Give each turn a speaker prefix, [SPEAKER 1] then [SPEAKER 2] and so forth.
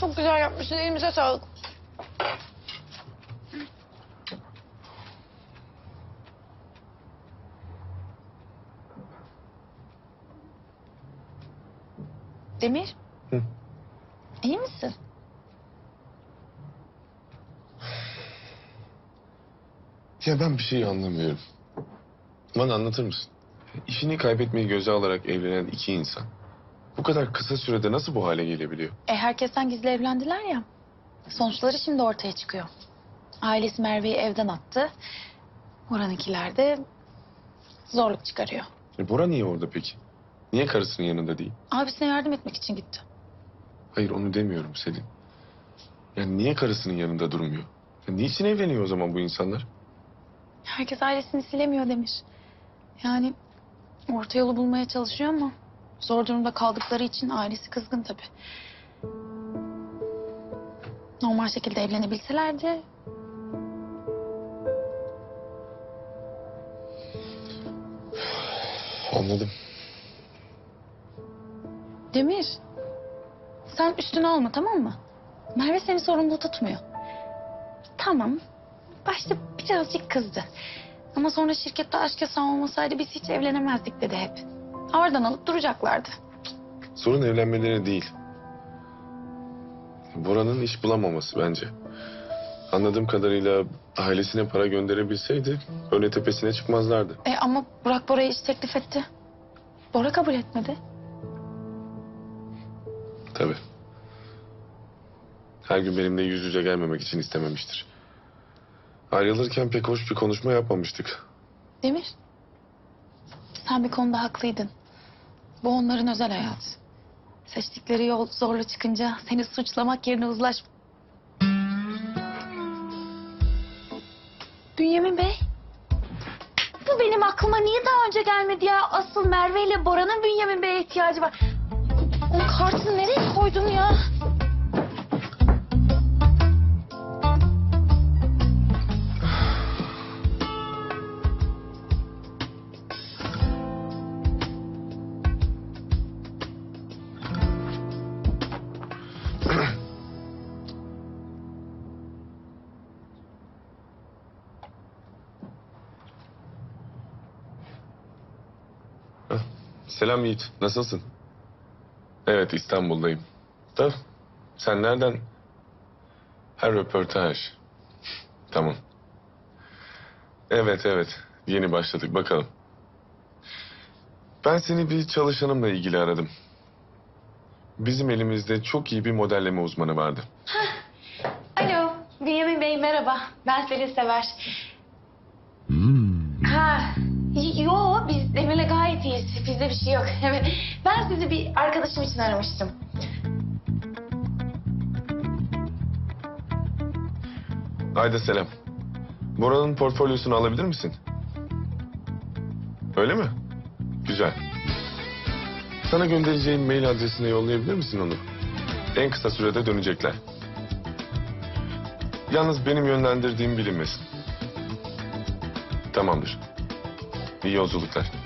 [SPEAKER 1] Çok güzel yapmışsın. Elimize sağlık. Demir.
[SPEAKER 2] Hı.
[SPEAKER 1] İyi misin?
[SPEAKER 2] Ya ben bir şey anlamıyorum. Bana anlatır mısın? İşini kaybetmeyi göze alarak evlenen iki insan bu kadar kısa sürede nasıl bu hale gelebiliyor?
[SPEAKER 1] E herkesten gizli evlendiler ya. Sonuçları şimdi ortaya çıkıyor. Ailesi Merve'yi evden attı. Oranınkiler de zorluk çıkarıyor.
[SPEAKER 2] E Bora niye orada peki? Niye karısının yanında değil?
[SPEAKER 1] Abisine yardım etmek için gitti.
[SPEAKER 2] Hayır onu demiyorum Selin. Yani niye karısının yanında durmuyor? Ya niçin evleniyor o zaman bu insanlar?
[SPEAKER 1] Herkes ailesini silemiyor Demir. Yani orta yolu bulmaya çalışıyor ama zor durumda kaldıkları için ailesi kızgın tabii. Normal şekilde evlenebilselerdi
[SPEAKER 2] Anladım.
[SPEAKER 1] Demir. Sen üstüne alma tamam mı? Merve seni sorumlu tutmuyor. Tamam. Başta birazcık kızdı. Ama sonra şirkette aşk yasağı olmasaydı biz hiç evlenemezdik dedi hep. Oradan alıp duracaklardı.
[SPEAKER 2] Sorun evlenmeleri değil. Bora'nın iş bulamaması bence. Anladığım kadarıyla ailesine para gönderebilseydi öyle tepesine çıkmazlardı.
[SPEAKER 1] E ama Burak Bora'ya iş teklif etti. Bora kabul etmedi.
[SPEAKER 2] Tabii. Her gün benimle yüz yüze gelmemek için istememiştir. Ayrılırken pek hoş bir konuşma yapmamıştık.
[SPEAKER 1] Demir. Sen bir konuda haklıydın. Bu onların özel hayatı. Seçtikleri yol zorla çıkınca seni suçlamak yerine uzlaş... Bünyamin Bey. Bu benim aklıma niye daha önce gelmedi ya? Asıl Merve ile Bora'nın Bünyamin Bey'e ihtiyacı var. O kartını nereye koydum ya?
[SPEAKER 2] Selam Yiğit, nasılsın? Evet, İstanbul'dayım. Da sen nereden? Her röportaj. Tamam. Evet, evet. Yeni başladık, bakalım. Ben seni bir çalışanımla ilgili aradım. Bizim elimizde çok iyi bir modelleme uzmanı vardı.
[SPEAKER 1] Alo, Bünyamin Bey merhaba. Ben Selin Sever. Gayet iyiyiz. Bizde bir şey yok. Ben sizi bir arkadaşım için aramıştım.
[SPEAKER 2] Haydi selam. Bora'nın portfolyosunu alabilir misin? Öyle mi? Güzel. Sana göndereceğim mail adresine yollayabilir misin onu? En kısa sürede dönecekler. Yalnız benim yönlendirdiğim bilinmesin. Tamamdır. İyi yolculuklar.